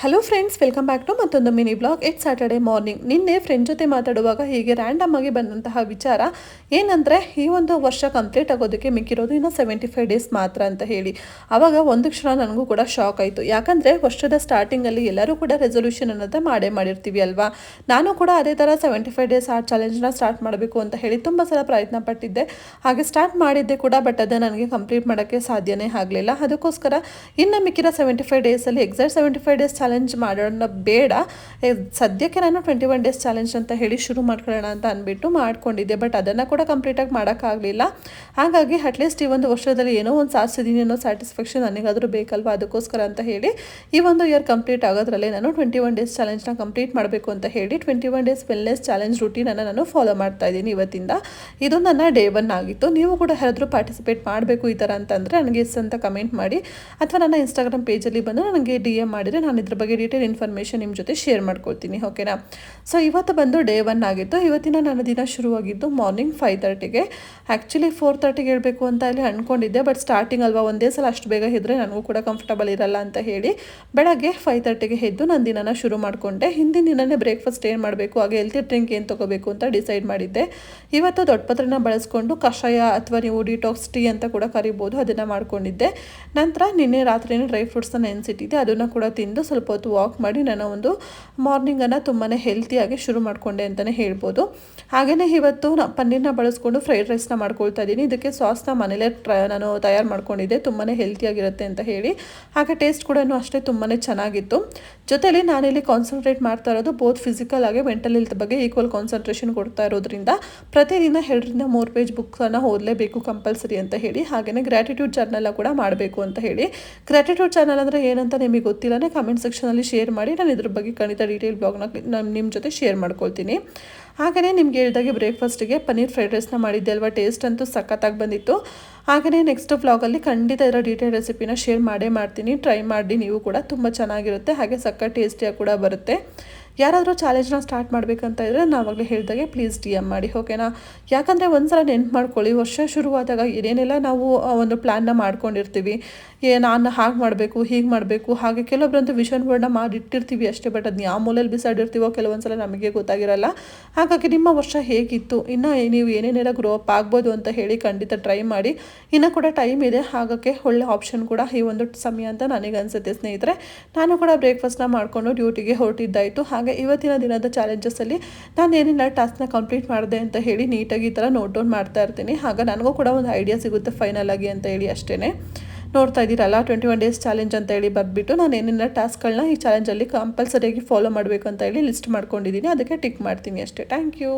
Hello friends welcome back to ಮತ್ತೊಂದು mini blog it's Saturday morning ನಿನ್ನೆ friend ಜೊತೆ ಮಾತಾಡುವಾಗ ಹೀಗೆ ರ್ಯಾಂಡಮ್ ಆಗಿ ಬಂದಂತಹ ವಿಚಾರ. ಏನಂದರೆ, ಈ ಒಂದು ವರ್ಷ ಕಂಪ್ಲೀಟ್ ಆಗೋದಕ್ಕೆ ಮಿಕ್ಕಿರೋದು ಇನ್ನೂ ಸೆವೆಂಟಿ ಫೈವ್ ಡೇಸ್ ಮಾತ್ರ ಅಂತ ಹೇಳಿ. ಆವಾಗ ಒಂದು ಕ್ಷಣ ನನಗೂ ಕೂಡ ಶಾಕ್ ಆಯಿತು. ಯಾಕಂದರೆ, ವರ್ಷದ ಸ್ಟಾರ್ಟಿಂಗಲ್ಲಿ ಎಲ್ಲರೂ ಕೂಡ ರೆಸೊಲ್ಯೂಷನ್ ಅನ್ನೋದೇ ಮಾಡೇ ಮಾಡಿರ್ತೀವಿ ಅಲ್ವಾ? ನಾನು ಕೂಡ ಅದೇ ಥರ ಸೆವೆಂಟಿ ಫೈವ್ ಡೇಸ್ ಆ ಚಾಲೆಂಜ್ನ ಸ್ಟಾರ್ಟ್ ಮಾಡಬೇಕು ಅಂತ ಹೇಳಿ ತುಂಬ ಸಲ ಪ್ರಯತ್ನ ಪಟ್ಟಿದ್ದೆ. ಹಾಗೆ ಸ್ಟಾರ್ಟ್ ಮಾಡಿದ್ದೆ ಕೂಡ ಬಟ್ ಅದೇ ನನಗೆ ಕಂಪ್ಲೀಟ್ ಮಾಡೋಕ್ಕೆ ಸಾಧ್ಯನೇ ಆಗಲಿಲ್ಲ. ಅದಕ್ಕೋಸ್ಕರ ಇನ್ನು ಮಿಕ್ಕಿರೋ ಸೆವೆಂಟಿ ಫೈವ್ ಡೇಸಲ್ಲಿ exact seventy five days challenge ಮಾಡೋಣ ಬೇಡ. ಸದ್ಯಕ್ಕೆ ನಾನು ಟ್ವೆಂಟಿ ಒನ್ ಡೇಸ್ ಚಾಲೆಂಜ್ ಅಂತ ಹೇಳಿ ಶುರು ಮಾಡ್ಕೊಳ್ಳೋಣ ಅಂತ ಅಂದ್ಬಿಟ್ಟು ಮಾಡ್ಕೊಂಡಿದ್ದೆ. ಬಟ್ ಅದನ್ನು ಕೂಡ ಕಂಪ್ಲೀಟಾಗಿ ಮಾಡೋಕ್ಕಾಗಲಿಲ್ಲ. ಹಾಗಾಗಿ ಅಟ್ಲೀಸ್ಟ್ ಈ ಒಂದು ವರ್ಷದಲ್ಲಿ ಏನೋ ಒಂದು ಸಾಧಿಸಿದ್ದೀನಿ ಅನ್ನೋ ಸ್ಯಾಟಿಸ್ಫ್ಯಾಕ್ಷನ್ ನನಗಾದರೂ ಬೇಕಲ್ವಾ ಅದಕ್ಕೋಸ್ಕರ ಅಂತ ಹೇಳಿ ಈ ಒಂದು ಇಯರ್ ಕಂಪ್ಲೀಟ್ ಆಗೋದ್ರಲ್ಲೇ ನಾನು ಟ್ವೆಂಟಿ ಒನ್ ಡೇಸ್ ಚಾಲೆಂಜ್ನ ಕಂಪ್ಲೀಟ್ ಮಾಡಬೇಕು ಅಂತ ಹೇಳಿ twenty one days wellness challenge ರೂಟೀನನ್ನು ನಾನು ಫಾಲೋ ಮಾಡ್ತಾ ಇದ್ದೀನಿ ಇವತ್ತಿಂದ. ಇದು ನನ್ನ ಡೇ ಒನ್ ಆಗಿತ್ತು. ನೀವು ಕೂಡ ಯಾರಾದರೂ ಪಾರ್ಟಿಸಿಪೇಟ್ ಮಾಡಬೇಕು ಈ ಥರ ಅಂತಂದರೆ ನನಗೆ ಎಸ್ ಅಂತ ಕಮೆಂಟ್ ಮಾಡಿ. ಅಥವಾ ನನ್ನ ಇನ್ಸ್ಟಾಗ್ರಾಮ್ ಪೇಜಲ್ಲಿ ಬಂದು ನನಗೆ ಡಿ ಎಂ ಮಾಡಿದರೆ ನಾನು ಇದ್ರ ಬಗ್ಗೆ ಡೀಟೇಲ್ ಇನ್ಫಾರ್ಮೇಷನ್ ನಿಮ್ಮ ಜೊತೆ ಶೇರ್ ಮಾಡ್ಕೊಳ್ತೀನಿ ಓಕೆನಾ ಸೊ ಇವತ್ತು ಬಂದು ಡೇ ಒನ್ ಆಗಿತ್ತು. ಇವತ್ತಿನ ನನ್ನ ದಿನ ಶುರುವಾಗಿದ್ದು ಮಾರ್ನಿಂಗ್ ಫೈವ್ ತರ್ಟಿಗೆ ಆ್ಯಕ್ಚುಲಿ ಫೋರ್ ತರ್ಟಿಗೆ ಹೇಳಬೇಕು ಅಂತ ಅಲ್ಲಿ ಅಂದ್ಕೊಂಡಿದ್ದೆ ಬಟ್ ಸ್ಟಾರ್ಟಿಂಗ್ ಅಲ್ವಾ? ಒಂದೇ ಸಲ ಅಷ್ಟು ಬೇಗ ಇದ್ದರೆ ನನಗೂ ಕೂಡ ಕಂಫರ್ಟಬಲ್ ಇರಲ್ಲ ಅಂತ ಹೇಳಿ ಬೆಳಗ್ಗೆ ಫೈವ್ ತರ್ಟಿಗೆ ಎದ್ದು ನನ್ನ ದಿನನ ಶುರು ಮಾಡಿಕೊಂಡೆ. ಹಿಂದಿನ ದಿನನೇ ಬ್ರೇಕ್ಫಾಸ್ಟ್ ಏನು ಮಾಡಬೇಕು, ಹಾಗೆ ಹೆಲ್ತಿ ಡ್ರಿಂಕ್ ಏನು ತೊಗೋಬೇಕು ಅಂತ ಡಿಸೈಡ್ ಮಾಡಿದ್ದೆ. ಇವತ್ತು ದೊಡ್ಡಪತ್ರನ ಬಳಸ್ಕೊಂಡು ಕಷಾಯ ಅಥವಾ ನೀವು ಡಿಟಾಕ್ಸ್ ಟೀ ಅಂತ ಕೂಡ ಕರಿಬೋದು, ಅದನ್ನು ಮಾಡ್ಕೊಂಡಿದ್ದೆ. ನಂತರ ನಿನ್ನೆ ರಾತ್ರಿನೇ ಡ್ರೈ ಫ್ರೂಟ್ಸನ್ನು ನೆನೆಸಿಟ್ಟಿದ್ದೆ, ಅದನ್ನು ಕೂಡ ತಿಂದು ಸ್ವಲ್ಪ ಹೊತ್ತು ವಾಕ್ ಮಾಡಿ ನಾನು ಒಂದು ಮಾರ್ನಿಂಗನ್ನು ತುಂಬಾ ಹೆಲ್ತಿಯಾಗಿ ಶುರು ಮಾಡಿಕೊಂಡೆ ಅಂತಲೇ ಹೇಳ್ಬೋದು. ಹಾಗೆಯೇ ಇವತ್ತು ನಾ ಪನ್ನೀರನ್ನ ಬಳಸ್ಕೊಂಡು ಫ್ರೈಡ್ ರೈಸ್ನ ಮಾಡ್ಕೊಳ್ತಾ ಇದ್ದೀನಿ. ಇದಕ್ಕೆ ಸಾಸ್ನ ಮನೇಲೇ ಟ್ರೈ ನಾನು ತಯಾರು ಮಾಡ್ಕೊಂಡಿದ್ದೆ. ತುಂಬಾ ಹೆಲ್ತಿಯಾಗಿರುತ್ತೆ ಅಂತ ಹೇಳಿ. ಹಾಗೆ ಟೇಸ್ಟ್ ಕೂಡ ಅಷ್ಟೇ ತುಂಬಾ ಚೆನ್ನಾಗಿತ್ತು. ಜೊತೆಯಲ್ಲಿ ನಾನಿಲ್ಲಿ ಕಾನ್ಸಂಟ್ರೇಟ್ ಮಾಡ್ತಾ ಇರೋದು ಬೋತ್ ಫಿಸಿಕಲ್ ಆಗಿ ಮೆಂಟಲ್ ಹೆಲ್ತ್ ಬಗ್ಗೆ ಈಕ್ವಲ್ ಕಾನ್ಸಂಟ್ರೇಷನ್ ಕೊಡ್ತಾ ಇರೋದ್ರಿಂದ ಪ್ರತಿದಿನ ಎರಡರಿಂದ ಮೂರು ಪೇಜ್ ಬುಕ್ಸನ್ನು ಓದಲೇಬೇಕು ಕಂಪಲ್ಸರಿ ಅಂತ ಹೇಳಿ. ಹಾಗೆಯೇ ಗ್ರ್ಯಾಟಿಟ್ಯೂಡ್ ಜರ್ನಲ್ ಕೂಡ ಮಾಡಬೇಕು ಅಂತ ಹೇಳಿ. ಗ್ರ್ಯಾಟಿಟ್ಯೂಡ್ ಚಾನಲ್ ಅಂದರೆ ಏನಂತ ನಿಮಗೆ ಗೊತ್ತಿಲ್ಲನೇ ಕಮೆಂಟ್ ಸೆಕ್ಷನಲ್ಲಿ ಶೇರ್ ಮಾಡಿ ನಾನು ಇದ್ರ ಬಗ್ಗೆ ಖಂಡಿತ ಡೀಟೇಲ್ ಬ್ಲಾಗ್ನ ನಾನು ನಿಮ್ಮ ಜೊತೆ ಶೇರ್ ಮಾಡ್ಕೊಳ್ತೀನಿ. ಹಾಗೆಯೇ ನಿಮ್ಗೆ ಹೇಳಿದಾಗೆ ಬ್ರೇಕ್ಫಾಸ್ಟಿಗೆ ಪನ್ನೀರ್ ಫ್ರೈಡ್ ರೈಸ್ನ ಮಾಡಿದ್ದೆ ಅಲ್ವಾ? ಟೇಸ್ಟ್ ಅಂತೂ ಸಖತ್ತಾಗಿ ಬಂದಿತ್ತು. ಹಾಗೆಯೇ ನೆಕ್ಸ್ಟ್ ವ್ಲಾಗಲ್ಲಿ ಖಂಡಿತ ಇದರ ಡೀಟೇಲ್ ರೆಸಿಪಿನ ಶೇರ್ ಮಾಡೇ ಮಾಡ್ತೀನಿ. ಟ್ರೈ ಮಾಡಿ ನೀವು ಕೂಡ ತುಂಬ ಚೆನ್ನಾಗಿರುತ್ತೆ. ಹಾಗೆ ಸಖತ್ ಟೇಸ್ಟಿಯಾಗಿ ಕೂಡ ಬರುತ್ತೆ. ಯಾರಾದರೂ ಚಾಲೆಂಜ್ನ ಸ್ಟಾರ್ಟ್ ಮಾಡಬೇಕಂತ ಇದ್ದರೆ ನಾವಾಗಲೇ ಹೇಳಿದಾಗೆ ಪ್ಲೀಸ್ ಡಿ ಎಂ ಮಾಡಿ ಓಕೆನಾ ಯಾಕಂದರೆ ಒಂದ್ಸಲ ನೆನ್ಪು ಮಾಡ್ಕೊಳ್ಳಿ, ವರ್ಷ ಶುರುವಾದಾಗ ಏನೇನೆಲ್ಲ ನಾವು ಒಂದು ಪ್ಲ್ಯಾನ್ನ ಮಾಡ್ಕೊಂಡಿರ್ತೀವಿ. ಏ, ನಾನು ಹಾಗೆ ಮಾಡಬೇಕು, ಹೀಗೆ ಮಾಡಬೇಕು, ಹಾಗೆ ಕೆಲವೊಬ್ಬರಂತೂ ವಿಷನ್ ಬೋರ್ಡ್ನ ಮಾಡಿಟ್ಟಿರ್ತೀವಿ ಅಷ್ಟೇ ಬಟ್ ಅದನ್ನ ಯಾವ ಮೂಲೆಯಲ್ಲಿ ಬಿಸಾಡಿರ್ತೀವೋ ಕೆಲವೊಂದ್ಸಲ ನಮಗೆ ಗೊತ್ತಾಗಿರಲ್ಲ. ಹಾಗಾಗಿ ನಿಮ್ಮ ವರ್ಷ ಹೇಗಿತ್ತು? ಇನ್ನು ನೀವು ಏನೇನೆಲ್ಲ ಗ್ರೋ ಅಪ್ ಆಗ್ಬೋದು ಅಂತ ಹೇಳಿ ಖಂಡಿತ ಟ್ರೈ ಮಾಡಿ. ಇನ್ನೂ ಕೂಡ ಟೈಮ್ ಇದೆ, ಹಾಗಕ್ಕೆ ಒಳ್ಳೆ ಆಪ್ಷನ್ ಕೂಡ ಈ ಒಂದು ಸಮಯ ಅಂತ ನನಗೆ ಅನಿಸುತ್ತೆ ಸ್ನೇಹಿತರೆ. ನಾನು ಕೂಡ ಬ್ರೇಕ್ಫಾಸ್ಟ್ನ ಮಾಡಿಕೊಂಡು ಡ್ಯೂಟಿಗೆ ಹೊರಟಿದ್ದಾಯಿತು, ಹಾಗೆ ಇವತ್ತಿನ ದಿನದ ಚಾಲೆಂಜಸ್ಸಲ್ಲಿ ನಾನು ಏನಿಲ್ಲ ಟಾಸ್ಕ್ನ ಕಂಪ್ಲೀಟ್ ಮಾಡಿದೆ ಅಂತ ಹೇಳಿ ನೀಟಾಗಿ ಈ ಥರ ನೋಟ್ ಡೌನ್ ಮಾಡ್ತಾ ಇರ್ತೀನಿ. ಆಗ ನನಗೂ ಕೂಡ ಒಂದು ಐಡಿಯಾ ಸಿಗುತ್ತೆ ಫೈನಲ್ ಆಗಿ ಅಂತ ಹೇಳಿ ಅಷ್ಟೇ ನೋಡ್ತಾ ಇದ್ದೀರಲ್ಲ ಟ್ವೆಂಟಿ ಒನ್ ಡೇಸ್ ಚಾಲೆಂಜ್ ಅಂತ ಹೇಳಿ ಬರೆದ್ಬಿಟ್ಟು ನಾನು ಏನೇನ ಟಾಸ್ಕ್ಗಳನ್ನ ಈ ಚಾಲೆಂಜಲ್ಲಿ ಕಂಪಲ್ಸರಿಯಾಗಿ ಫಾಲೋ ಮಾಡಬೇಕು ಅಂತ ಹೇಳಿ ಲಿಸ್ಟ್ ಮಾಡ್ಕೊಂಡಿದ್ದೀನಿ. ಅದಕ್ಕೆ ಟಿಕ್ ಮಾಡ್ತೀನಿ ಅಷ್ಟೇ. Thank you